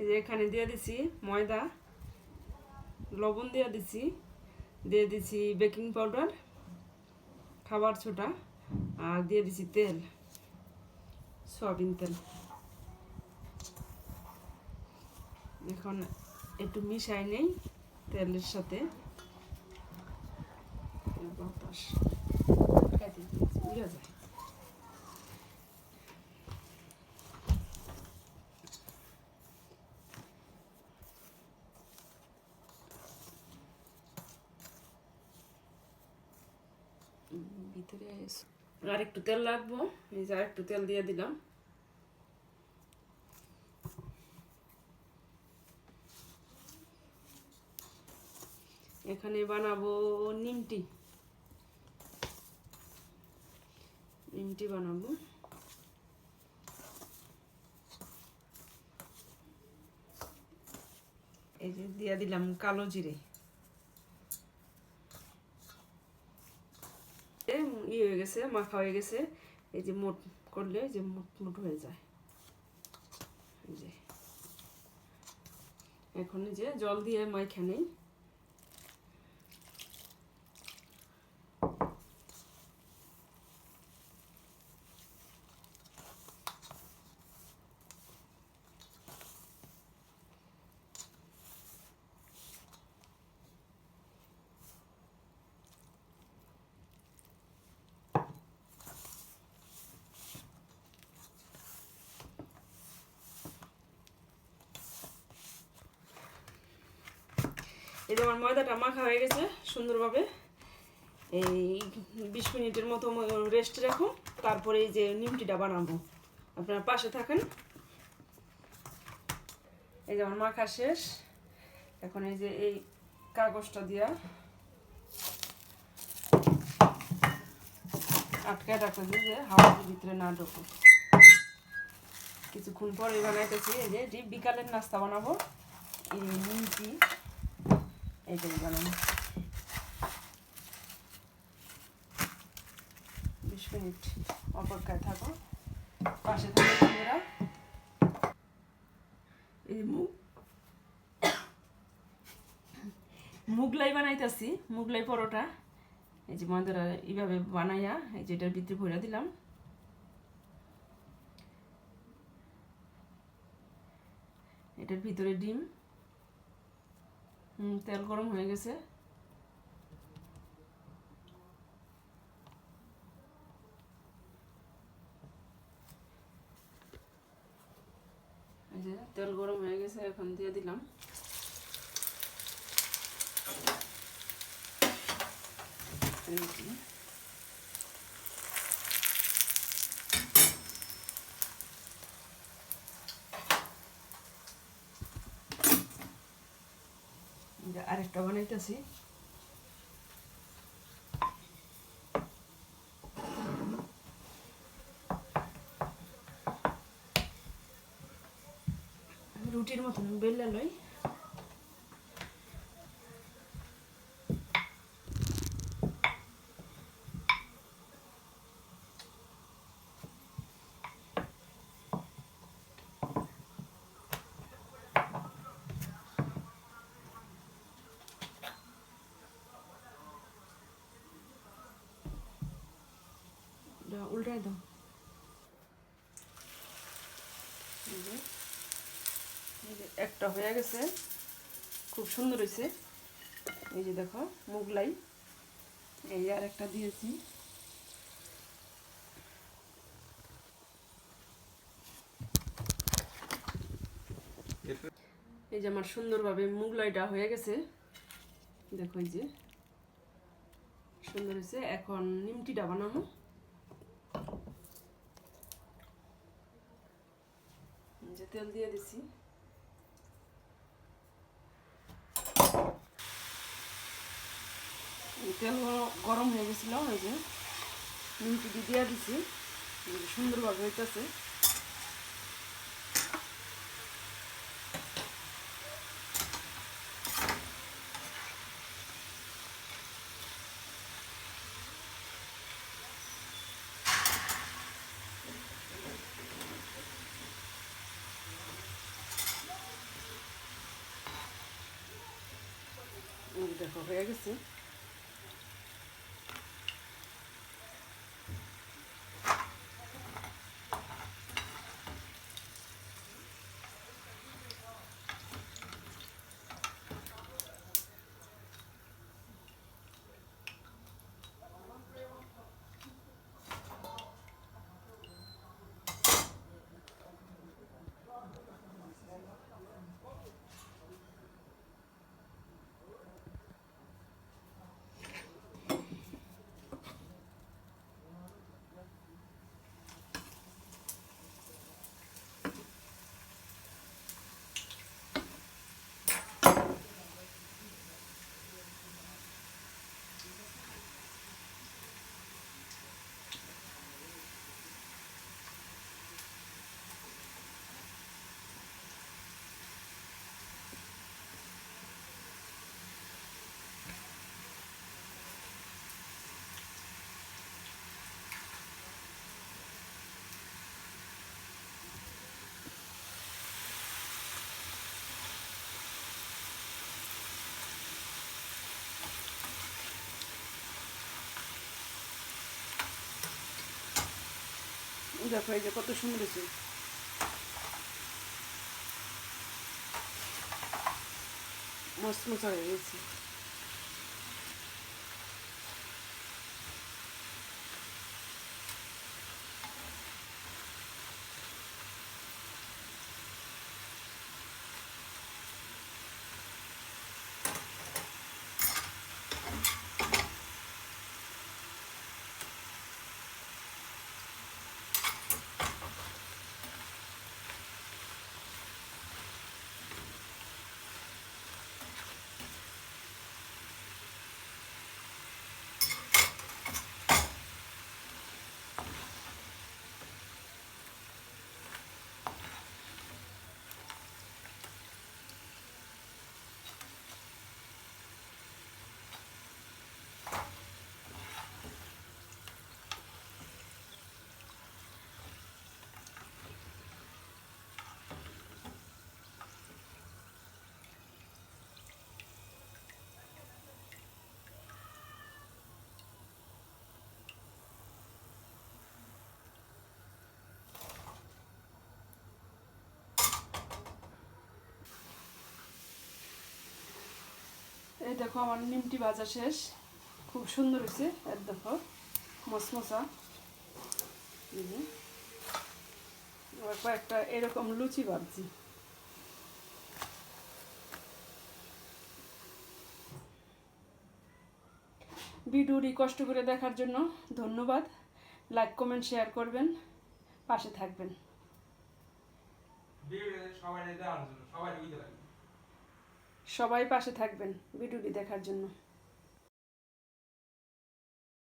এই যে এখানে দিয়ে দিছি ময়দা, লবণ দিয়ে দিছি দিয়ে দিছি বেকিং পাউডার, খাবার ছোটা, আর দিয়ে দিছি তেল, সয়াবিন তেল। এখন একটু মিশাই নেই তেলের সাথে। বাতাস। উড়ে যায়। ভিতরে আর একটু তেল লাগবো, এই যে আর তেল দিয়ে দিলাম। এখানে বানাবো নিমটি। নিমটি বানাবো। এই যে দিয়ে দিলাম কালো জিরে। গেছে, মাখা হয়ে গেছে। এই যে মোট করলে যে মোট মোট হয়ে যায়। যে। এখন যে জল দিয়ে মাইখা নেই। এই যে আমার ময়দাটা মাখা হয়ে গেছে সুন্দরভাবে। এই বিশ মিনিটের মতো রেস্ট রাখো, তারপরে এই যে নিমটিটা বানাবো। আপনারা পাশে থাকেন। এই যে আমার মাখা শেষ। এখন এই যে এই কাগজটা দিয়া আটকায় রাখতে দিই যে হাওয়ার ভিতরে না ঢোকো। কিছুক্ষণ পরে বানাইতেছি। এই যে বিকালের নাস্তা বানাবো। এই নিমটি এইটাই বানাবো বিশ মিনিট অপেক্ষায় থাকো। পাশে থাকো তোমরা। এই মুগ মুগলাই বানাইতেছি, মুগলাই পরোটা। এই যে ময়দাটা এইভাবে বানাইয়া এই যে এটার ভিতরে ভরে দিলাম। এটার ভিতরে ডিম। তেল গরম হয়ে গেছে যে তেল গরম হয়ে গেছে এখন দিয়ে দিলাম Thank যে। আরেকটা বানাইতেছি। রুটির মতন বেললে লই। এটা উল্টাই দাও। একটা হয়ে গেছে। খুব সুন্দর হয়েছে। এই যে দেখো, মুগলাই। এই আর একটা দিয়েছি। এই যে আমার সুন্দরভাবে মুগলাইটা হয়ে গেছে। দেখো এই যে, সুন্দর হয়েছে। এখন নিমটিটা বানাবো। যে তেল দিয়ে দিছি। তেল গরম হয়ে গেছিল ওই যে নিমটি দিয়ে দিছি। সুন্দরভাবে হইতেছে। দেখো হয়ে গেছে দেখো এই যে কত সুন্দর হয়েছে। মস্ত মশা হয়ে গেছে এই দেখো আমার নিমটি ভাজা শেষ। খুব সুন্দর হয়েছে এর দেখো মশমশা কয়েকটা এরকম লুচি ভাবছি ভিডিওটি কষ্ট করে দেখার জন্য ধন্যবাদ। লাইক, কমেন্ট, শেয়ার করবেন। পাশে থাকবেন। সবাই সবাই সবাই পাশে থাকবেন ভিডিওটি দেখার জন্য।